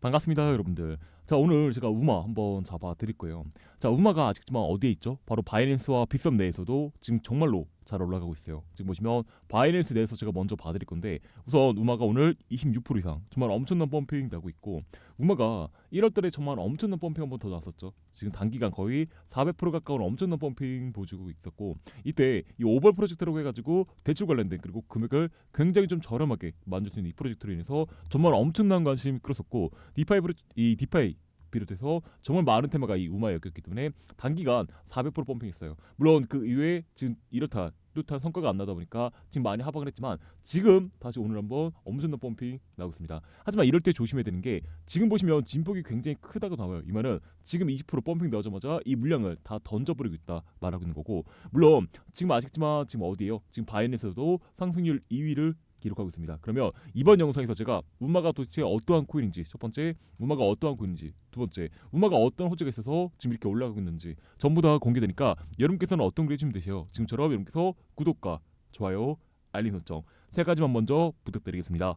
반갑습니다, 여러분들. 자, 오늘 제가 우마 한번 잡아 드릴 거예요. 자, 우마가 아직지만 어디에 있죠? 바로 바이낸스와 빗썸 내에서도 지금 정말로 잘 올라가고 있어요. 지금 보시면 바이낸스 내에서 제가 먼저 봐드릴 건데 우선 우마가 오늘 26% 이상 정말 엄청난 펌핑 나고 있고 우마가 1월달에 정말 엄청난 펌핑 한 번 더 나왔었죠. 지금 단기간 거의 400% 가까운 엄청난 펌핑 보여주고 있었고 이때 이 오벌 프로젝트라고 해가지고 대출 관련된 그리고 금액을 굉장히 좀 저렴하게 만들 수 있는 이 프로젝트로 인해서 정말 엄청난 관심이 끌었었고 디파이 프로, 이 디파이 비롯해서 정말 많은 테마가 이 우마였기 때문에 단기간 400% 펌핑했어요. 물론 그 이후에 지금 이렇다 뚜렷한 성과가 안 나다 보니까 지금 많이 하방을 했지만 지금 다시 오늘 한번 엄청난 펌핑 나오고 있습니다. 하지만 이럴 때 조심해야 되는 게 지금 보시면 진폭이 굉장히 크다고 나와요. 이 말은 지금 20% 펌핑 나오자마자 이 물량을 다 던져버리고 있다 말하고 있는 거고 물론 지금 아시겠지만 지금 어디에요? 지금 바이낸스에서도 상승률 2위를 기록하고 있습니다. 그러면 이번 영상에서 제가 우마가 도대체 어떠한 코인인지 첫 번째 우마가 어떠한 코인인지 두 번째 우마가 어떤 호재가 있어서 지금 이렇게 올라가고 있는지 전부 다 공개되니까 여러분께서는 어떤 글 해주면 되세요. 지금처럼 여러분께서 구독과 좋아요 알림 설정 세 가지만 먼저 부탁드리겠습니다.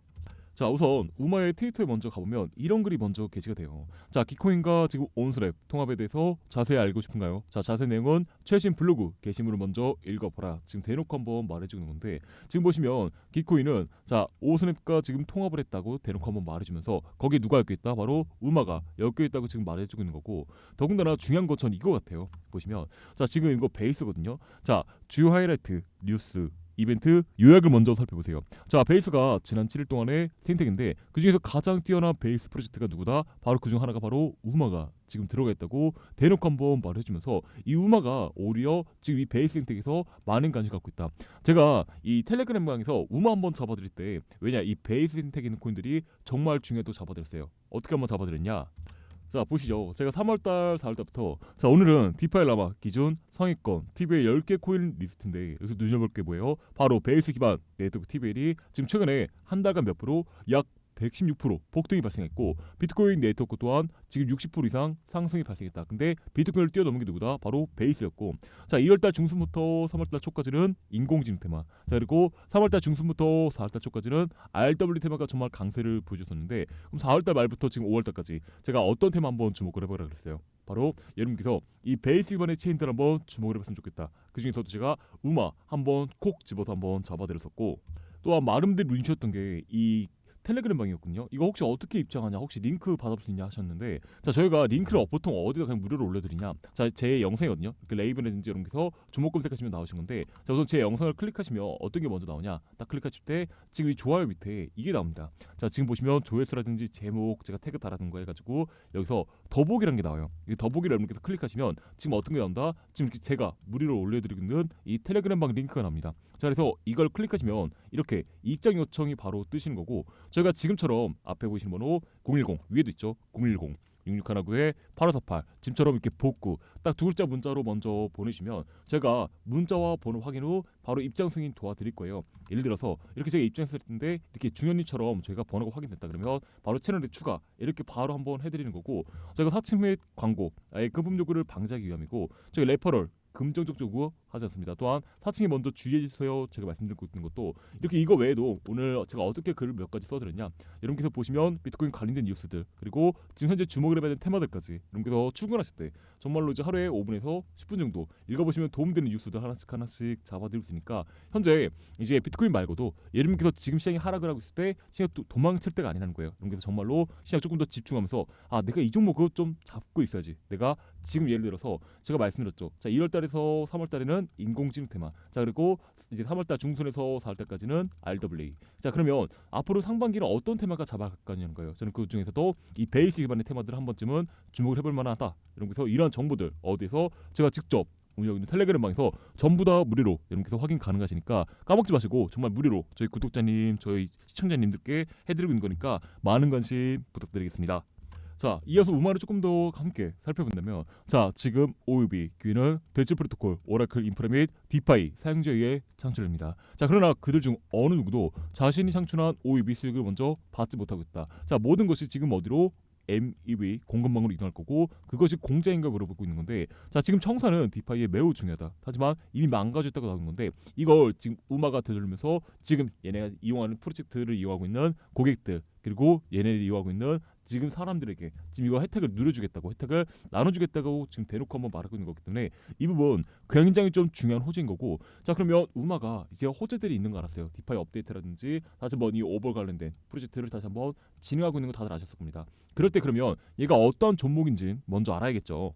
자 우선 우마의 트위터에 먼저 가보면 이런 글이 먼저 게시가 돼요. 자 기코인과 지금 온스랩 통합에 대해서 자세히 알고 싶은가요? 자 자세한 내용은 최신 블로그 게시물을 먼저 읽어보라. 지금 대놓고 한번 말해주는 건데 지금 보시면 기코인은 자 오스랩과 지금 통합을 했다고 대놓고 한번 말해주면서 거기에 누가 엮여 있다? 바로 우마가 엮여 있다고 지금 말해주고 있는 거고 더군다나 중요한 건 전 이거 같아요. 보시면 자 지금 이거 베이스거든요. 자 주요 하이라이트 뉴스 이벤트 요약을 먼저 살펴보세요. 자 베이스가 지난 7일 동안의 생태계인데 그 중에서 가장 뛰어난 베이스 프로젝트가 누구다? 바로 그중 하나가 바로 우마가 지금 들어가 있다고 대놓고 한번 말해주면서 이 우마가 오히려 지금 이 베이스 생태계에서 많은 관심 갖고 있다. 제가 이 텔레그램 방에서 우마 한번 잡아드릴 때 왜냐 이 베이스 생태계 있는 코인들이 정말 중요해도 잡아드렸어요. 어떻게 한번 잡아드렸냐? 자 보시죠. 제가 3월달, 4월달부터 자 오늘은 디파이 라마 기준 상위권 TBL 10개 코인 리스트인데 여기서 눈여볼 게 뭐예요? 바로 베이스 기반 네트워크 TBL이 지금 최근에 한 달간 몇 프로 약 116% 폭등이 발생했고 비트코인 네트워크 또한 지금 60% 이상 상승이 발생했다. 근데 비트코인을 뛰어넘은 게 누구다? 바로 베이스였고 자 2월달 중순부터 3월달 초까지는 인공지능 테마 자 그리고 3월달 중순부터 4월달 초까지는 RW 테마가 정말 강세를 보여줬었는데 그럼 4월달 말부터 지금 5월달까지 제가 어떤 테마 한번 주목을 해보라 그랬어요. 바로 여러분께서 이 베이스 기반의 체인들 한번 주목을 해봤으면 좋겠다. 그 중에서도 제가 우마 한번 콕 집어서 한번 잡아드렸었고 또한 많은분들이 눈치셨던 게 이 텔레그램 방이었군요. 이거 혹시 어떻게 입장하냐? 혹시 링크 받아볼 수 있냐 하셨는데 자 저희가 링크를 보통 어디다 그냥 무료로 올려드리냐? 자제 영상이거든요. 그 레이븐이든지 여러분께서 주목 검색하시면 나오신 건데 자 우선 제 영상을 클릭하시면 어떤 게 먼저 나오냐? 딱 클릭하실 때 지금 이 좋아요 밑에 이게 나옵니다. 자 지금 보시면 조회수라든지 제목 제가 태그 달아둔 거 해가지고 여기서 더보기라는 게 나와요. 이 더보기를 여러분께서 클릭하시면 지금 어떤 게 나온다? 지금 제가 무료로 올려드리고 있는 이 텔레그램 방 링크가 나옵니다. 자 그래서 이걸 클릭하시면 이렇게 입장 요청이 바로 뜨시는 거고 저희가 지금처럼 앞에 보이시는 번호 010 위에도 있죠 010 6619에 8548 지금처럼 이렇게 복구 딱 두 글자 문자로 먼저 보내시면 제가 문자와 번호 확인 후 바로 입장 승인 도와드릴 거예요. 예를 들어서 이렇게 제가 입장했을 텐데 이렇게 중현님처럼 저희가 번호가 확인됐다 그러면 바로 채널에 추가 이렇게 바로 한번 해드리는 거고 저희가 사칭 및 광고 아예 금품 요구를 방지하기 위함이고 저희 레퍼럴 금정적 요구 하지 않습니다. 또한 사칭에 먼저 주의해 주세요. 제가 말씀드리고 있는 것도 이렇게 이거 외에도 오늘 제가 어떻게 글을 몇 가지 써드렸냐 여러분께서 보시면 비트코인 관련된 뉴스들 그리고 지금 현재 주목을 해봐야 되는 테마들까지 여러분께서 출근하실 때 정말로 이제 하루에 5분에서 10분 정도 읽어보시면 도움되는 뉴스들 하나씩 하나씩 잡아드리고 있으니까 현재 이제 비트코인 말고도 여러분께서 지금 시장이 하락을 하고 있을 때 시장 또 도망칠 때가 아니라는 거예요. 여러분께서 정말로 시장 조금 더 집중하면서 아 내가 이 종목 그거 좀 잡고 있어야지. 내가 지금 예를 들어서 제가 말씀드렸죠. 자 2월달에서 3월달에는 인공지능 테마. 자 그리고 이제 3월달 중순에서 4월달까지는 RWA. 자 그러면 앞으로 상반기는 어떤 테마가 잡아갈까냐는 거예요. 저는 그 중에서도 이 베이스 기반의 테마들 한 번쯤은 주목을 해볼 만하다. 여러분께서 이런 정보들 어디서 제가 직접 운영 있는 텔레그램 방에서 전부 다 무료로 여러분께서 확인 가능하시니까 까먹지 마시고 정말 무료로 저희 구독자님, 저희 시청자님들께 해드리고 있는 거니까 많은 관심 부탁드리겠습니다. 자, 이어서 우마를 조금 더 함께 살펴본다면 자, 지금 OUB 기회는 대체 프로토콜, 오라클 인프라 및 디파이 사용자에 의해 창출됩니다. 자, 그러나 그들 중 어느 누구도 자신이 창출한 OUB 수익을 먼저 받지 못하고 있다. 자, 모든 것이 지금 어디로 MEV 공급망으로 이동할 거고 그것이 공짜인가 물어보고 있는 건데 자 지금 청사는 디파이에 매우 중요하다 하지만 이미 망가졌다고 나오는 건데 이걸 지금 우마가 되돌리면서 지금 얘네가 이용하는 프로젝트를 이용하고 있는 고객들 그리고 얘네들이 이용하고 있는 지금 사람들에게 지금 이거 혜택을 누려주겠다고 혜택을 나눠주겠다고 지금 대놓고 한번 말하고 있는 거기 때문에 이 부분 굉장히 좀 중요한 호재인 거고. 자 그러면 우마가 이제 호재들이 있는 거 알았어요. 디파이 업데이트라든지 다시 한번 이 오버 관련된 프로젝트를 다시 한번 진행하고 있는 거 다들 아셨을 겁니다. 그럴 때 그러면 얘가 어떤 종목인지 먼저 알아야겠죠.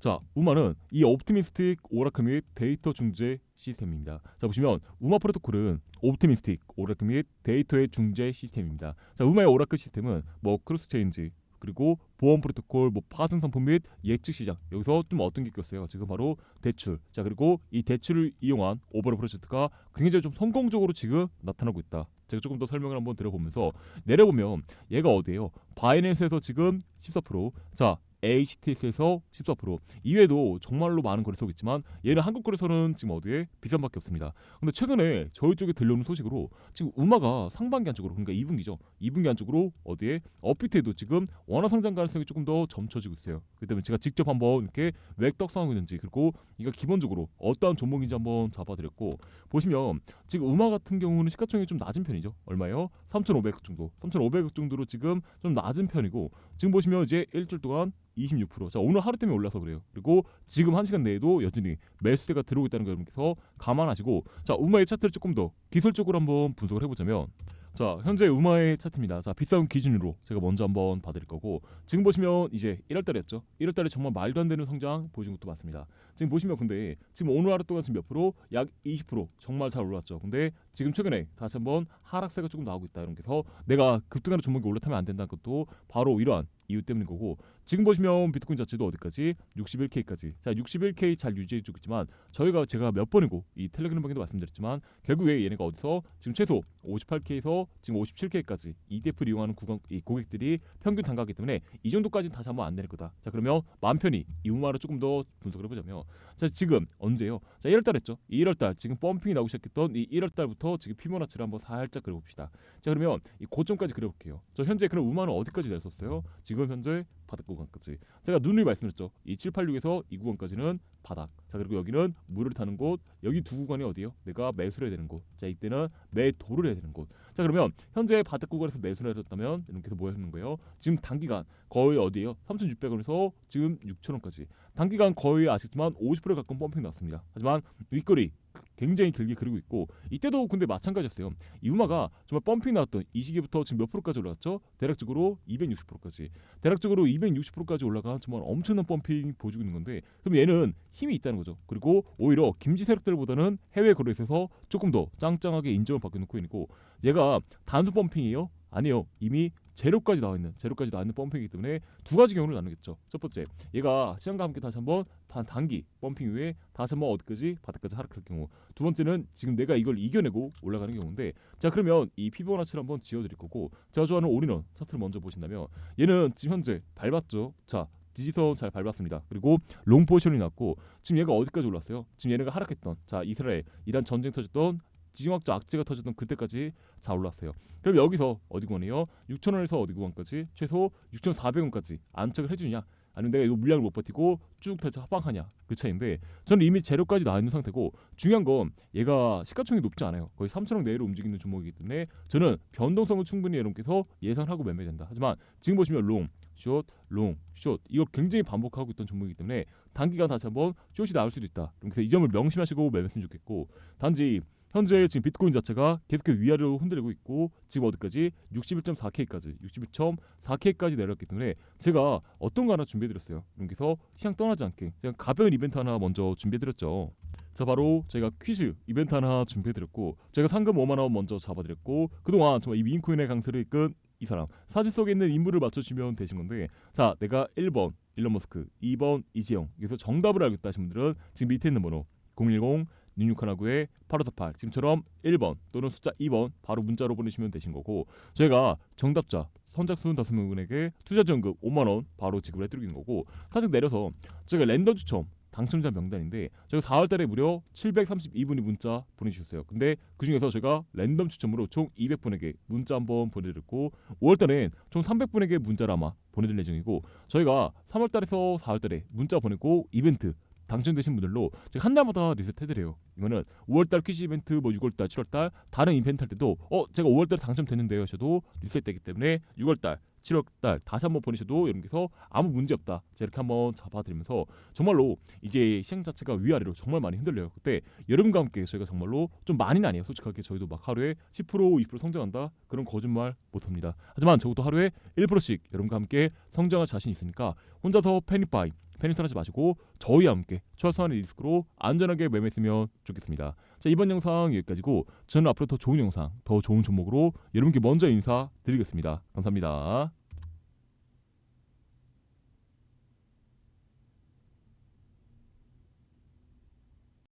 자 우마는 이 옵티미스틱 오라클 및 데이터 중재 시스템입니다 자 보시면 우마 프로토콜은 옵티미스틱 오라클 및 데이터의 중재 시스템입니다 자 우마의 오라클 시스템은 뭐 크로스 체인지 그리고 보험 프로토콜, 뭐 파생 상품 및 예측 시장 여기서 좀 어떤 게 꼈어요? 지금 바로 대출. 자 그리고 이 대출을 이용한 오버로 프로젝트가 굉장히 좀 성공적으로 지금 나타나고 있다. 제가 조금 더 설명을 한번 드려보면서 내려보면 얘가 어디예요? 바이낸스에서 지금 14%, 자 HTS에서 14% 이외에도 정말로 많은 거래소가 있지만 얘는 한국 거래소는 지금 어디에 비싼밖에 없습니다. 근데 최근에 저희 쪽에 들려오는 소식으로 지금 우마가 상반기 안쪽으로 그러니까 2분기죠. 2분기 안쪽으로 어디에 업비트에도 지금 원화 성장 가능성이 조금 더 점쳐지고 있어요. 그렇기 때문에 제가 직접 한번 이렇게 왜 떡상하고 있는지 그리고 이거 기본적으로 어떠한 종목인지 한번 잡아드렸고 보시면 지금 우마 같은 경우는 시가총액이 좀 낮은 편이죠. 얼마예요? 3,500억 정도. 3,500억 정도로 지금 좀 낮은 편이고 지금 보시면 이제 일주일 동안 26%. 자 오늘 하루 때문에 올라서 그래요. 그리고 지금 한 시간 내에도 여전히 매수세가 들어오고 있다는 거 여러분께서 감안하시고 자 우마의 차트를 조금 더 기술적으로 한번 분석을 해 보자면 자 현재 우마의 차트입니다. 자 비싸운 기준으로 제가 먼저 한번 봐드릴 거고 지금 보시면 이제 1월 달이었죠. 1월 달에 정말 말도 안 되는 성장 보여준 것도 맞습니다. 지금 보시면 근데 지금 오늘 하루 동안 지금 몇 프로? 약 20% 정말 잘 올랐죠. 근데 지금 최근에 다시 한번 하락세가 조금 나오고 있다 이런 게서 내가 급등하는 종목이 올라타면 안 된다는 것도 바로 이러한 이유 때문인 거고 지금 보시면 비트코인 자체도 어디까지 61K까지 자 61K 잘 유지해주고 있지만 저희가 제가 몇 번이고 이 텔레그램 방에도 말씀드렸지만 결국에 얘네가 어디서 지금 최소 58K에서 지금 57K까지 ETF를 이용하는 구간, 이 고객들이 평균 단가기 때문에 이 정도까지는 다시 한번 안 내릴 거다 자 그러면 마음 편히 이 우마를 조금 더 분석을 해보자면 자 지금 언제요? 자 1월달 했죠? 1월달. 지금 펌핑이 나오기 시작했던 이 1월달부터 지금 피보나치를 한번 살짝 그려봅시다. 자 그러면 이 고점까지 그려볼게요. 저 현재 그럼 우마는 어디까지 냈었어요? 지금 현재 바닥 구간까지. 제가 누누이 말씀드렸죠. 이 786에서 이 구간까지는 바닥. 자 그리고 여기는 물을 타는 곳. 여기 두 구간이 어디요? 내가 매수를 해야 되는 곳자 이때는 매도를 해야 되는 곳자 그러면 현재 바닥 구간에서 매수를 해줬다면 이렇게서 뭐 하는 거예요? 지금 단기간 거의 어디에요? 3,600원에서 지금 6,000원까지. 단기간 거의 아시겠지만 50% 가까운 펌핑 나왔습니다. 하지만 윗거리 굉장히 길게 그리고 있고 이때도 근데 마찬가지였어요. 이 우마가 정말 펌핑 나왔던 이 시기부터 지금 몇 프로까지 올라갔죠? 대략적으로 260%까지. 대략적으로 260%까지 올라간 정말 엄청난 펌핑 보여주고 있는 건데 그럼 얘는 힘이 있다는 거죠. 그리고 오히려 김지 세력들보다는 해외 거래소에서 조금 더 짱짱하게 인정을 받고 있는 코인이고 얘가 단순 펌핑이에요? 아니요. 이미 제로까지 나와 있는 제로까지 나와 있는 펌핑이기 때문에 두 가지 경우를 나누겠죠. 첫 번째, 얘가 시장과 함께 다시 한번 단 단기 펌핑 이후에 다시 한번 어디까지 바닥까지 하락할 경우. 두 번째는 지금 내가 이걸 이겨내고 올라가는 경우인데, 자 그러면 이 피보나치를 한번 지어드릴 거고, 제가 좋아하는 올인원 차트를 먼저 보신다면 얘는 지금 현재 밟았죠. 자 디지털 잘 밟았습니다. 그리고 롱 포지션이 났고 지금 얘가 어디까지 올랐어요? 지금 얘네가 하락했던 자 이스라엘 이란 전쟁 터졌던 지정학적 악재가 터졌던 그때까지 잘 올랐어요. 그럼 여기서 어디 구간이요? 6,000원에서 어디 구간까지 최소 6,400원까지 안착을 해주냐? 아니면 내가 이거 물량을 못 버티고 쭉 다시 하방하냐 그 차이인데 저는 이미 재료까지 나와 있는 상태고 중요한 건 얘가 시가총액이 높지 않아요 거의 3천억 내외로 움직이는 종목이기 때문에 저는 변동성을 충분히 여러분께서 예상하고 매매된다 하지만 지금 보시면 롱, 숏, 롱, 숏 이거 굉장히 반복하고 있던 종목이기 때문에 단기간 다시 한번 숏이 나올 수도 있다 그래서 이 점을 명심하시고 매매했으면 좋겠고 단지 현재 지금 비트코인 자체가 계속해서 위아래로 흔들리고 있고 지금 어디까지 61.4K까지 61.4K까지 내렸기 때문에 제가 어떤 거 하나 준비해드렸어요. 여기서 시장 떠나지 않게 제가 가벼운 이벤트 하나 먼저 준비해드렸죠. 자 바로 제가 퀴즈 이벤트 하나 준비해드렸고 제가 상금 5만 원 먼저 잡아드렸고 그동안 정말 이 미인코인의 강세를 이끈 이 사람 사진 속에 있는 인물을 맞춰주시면 되신 건데 자 내가 1번 일론 머스크 2번 이재용 여기서 정답을 알겠다 하신 분들은 지금 밑에 있는 번호 010 6619에 8548 지금처럼 1번 또는 숫자 2번 바로 문자로 보내시면 되신 거고 저희가 정답자 선착순 다섯 명에게 투자 지원금 5만 원 바로 지급을 해드리는 거고 살짝 내려서 저희가 랜덤 추첨 당첨자 명단인데 저희가 4월달에 무려 732분이 문자 보내주셨어요. 근데 그 중에서 제가 랜덤 추첨으로 총 200분에게 문자 한번 보내드렸고 5월달엔 총 300분에게 문자를 아마 보내드릴 예정이고 저희가 3월달에서 4월달에 문자 보내고 이벤트 당첨되신 분들로 제가 한 달마다 리셋 해드려요. 이거는 5월달 퀴즈 이벤트, 뭐 6월달, 7월달 다른 이벤트 할 때도 어 제가 5월달에 당첨됐는데요 하셔도 리셋되기 때문에 6월달 7월 달 다시 한번 보내셔도 여러분께서 아무 문제 없다. 이렇게 한번 잡아드리면서 정말로 이제 시장 자체가 위아래로 정말 많이 흔들려요. 그때 여러분과 함께 저희가 정말로 좀 많이는 아니에요. 솔직하게 저희도 막 하루에 10% 20% 성장한다 그런 거짓말 못합니다. 하지만 적어도 하루에 1%씩 여러분과 함께 성장할 자신 있으니까 혼자서 패닉 바이 패닉하지 마시고 저희와 함께 최소한의 리스크로 안전하게 매매했으면 좋겠습니다. 자 이번 영상 여기까지고 저는 앞으로 더 좋은 영상 더 좋은 종목으로 여러분께 먼저 인사드리겠습니다. 감사합니다.